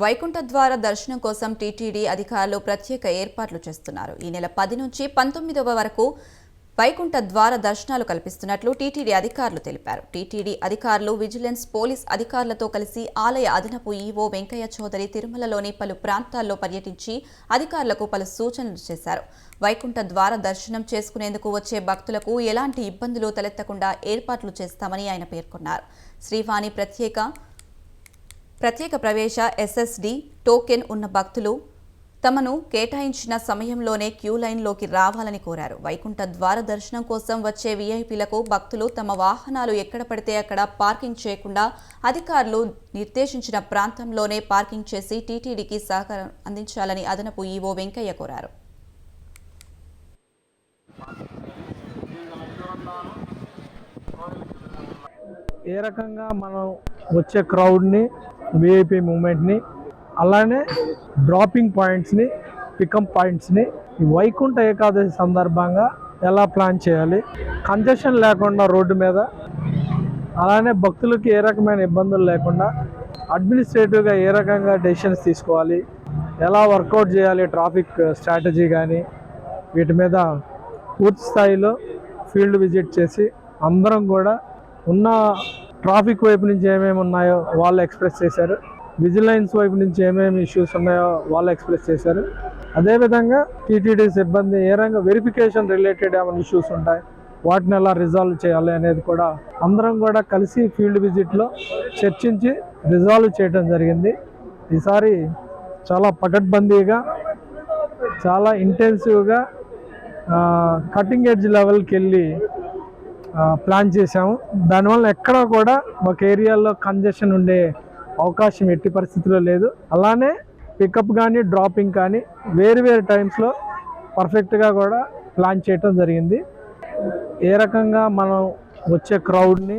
వైకుంఠ ద్వార దర్శనం కోసం టీటీడీ అధికారులు ప్రత్యేక ఏర్పాట్లు చేస్తున్నారు. ఈ నెల పది నుంచి పంతొమ్మిదవ వరకు వైకుంఠ ద్వార దర్శనాలు కల్పిస్తున్నట్లు టీటీడీ అధికారులు తెలిపారు. టీటీడీ అధికారులు విజిలెన్స్ పోలీస్ అధికారులతో కలిసి ఆలయ అదనపు ఈవో వెంకయ్య చౌదరి తిరుమలలోని పలు ప్రాంతాల్లో పర్యటించి అధికారులకు పలు సూచనలు చేశారు. వైకుంఠ ద్వార దర్శనం చేసుకునేందుకు వచ్చే భక్తులకు ఎలాంటి ఇబ్బందులు తలెత్తకుండా ఏర్పాట్లు చేస్తామని ఆయన పేర్కొన్నారు. శ్రీవాణి ప్రత్యేక ప్రత్యేక ప్రవేశ ఎస్ఎస్డి టోకెన్ ఉన్న భక్తులు తమను కేటాయించిన సమయంలోనే క్యూ లైన్లోకి రావాలని కోరారు. వైకుంఠ ద్వార దర్శనం కోసం వచ్చే వీఐపీలకు భక్తులు తమ వాహనాలు ఎక్కడ పడితే అక్కడ పార్కింగ్ చేయకుండా అధికారులు నిర్దేశించిన ప్రాంతంలోనే పార్కింగ్ చేసి టీటీడీకి సహకారం అందించాలని అదనపు ఈవో వెంకయ్య కోరారు. ఏ రకంగా మనం వచ్చే క్రౌడ్ని విఐపి మూమెంట్ని అలానే డ్రాపింగ్ పాయింట్స్ని పికప్ పాయింట్స్ని వైకుంఠ ఏకాదశి సందర్భంగా ఎలా ప్లాన్ చేయాలి? కంజెషన్ లేకుండా రోడ్డు మీద అలానే భక్తులకి ఏ రకమైన ఇబ్బందులు లేకుండా అడ్మినిస్ట్రేటివ్గా ఏ రకంగా డెసిషన్స్ తీసుకోవాలి? ఎలా వర్కౌట్ చేయాలి ట్రాఫిక్ స్ట్రాటజీ కానీ వీటి మీద పూర్తి స్థాయిలో ఫీల్డ్ విజిట్ చేసి అందరం కూడా ఉన్న ట్రాఫిక్ వైపు నుంచి ఏమేమి ఉన్నాయో వాళ్ళు ఎక్స్ప్రెస్ చేశారు. విజిలెన్స్ వైపు నుంచి ఏమేమి ఇష్యూస్ ఉన్నాయో వాళ్ళు ఎక్స్ప్రెస్ చేశారు. అదేవిధంగా టీటీడీ సిబ్బంది ఏ రంగా వెరిఫికేషన్ రిలేటెడ్ ఏమైనా ఇష్యూస్ ఉంటాయి వాటిని ఎలా రిజాల్వ్ చేయాలి అనేది కూడా అందరం కూడా కలిసి ఫీల్డ్ విజిట్లో చర్చించి రిజాల్వ్ చేయడం జరిగింది. ఈసారి చాలా పకడ్బందీగా చాలా ఇంటెన్సివ్గా కటింగ్ ఎడ్జ్ లెవెల్కి వెళ్ళి ప్లాన్ చేసాము దానివల్ల ఎక్కడా కూడా ఒక ఏరియాలో కంజెషన్ ఉండే అవకాశం ఎట్టి పరిస్థితిలో లేదు. అలానే పికప్ కానీ డ్రాపింగ్ కానీ వేరు వేరు టైమ్స్లో పర్ఫెక్ట్గా కూడా ప్లాన్ చేయటం జరిగింది. ఏ రకంగా మనం వచ్చే క్రౌడ్ని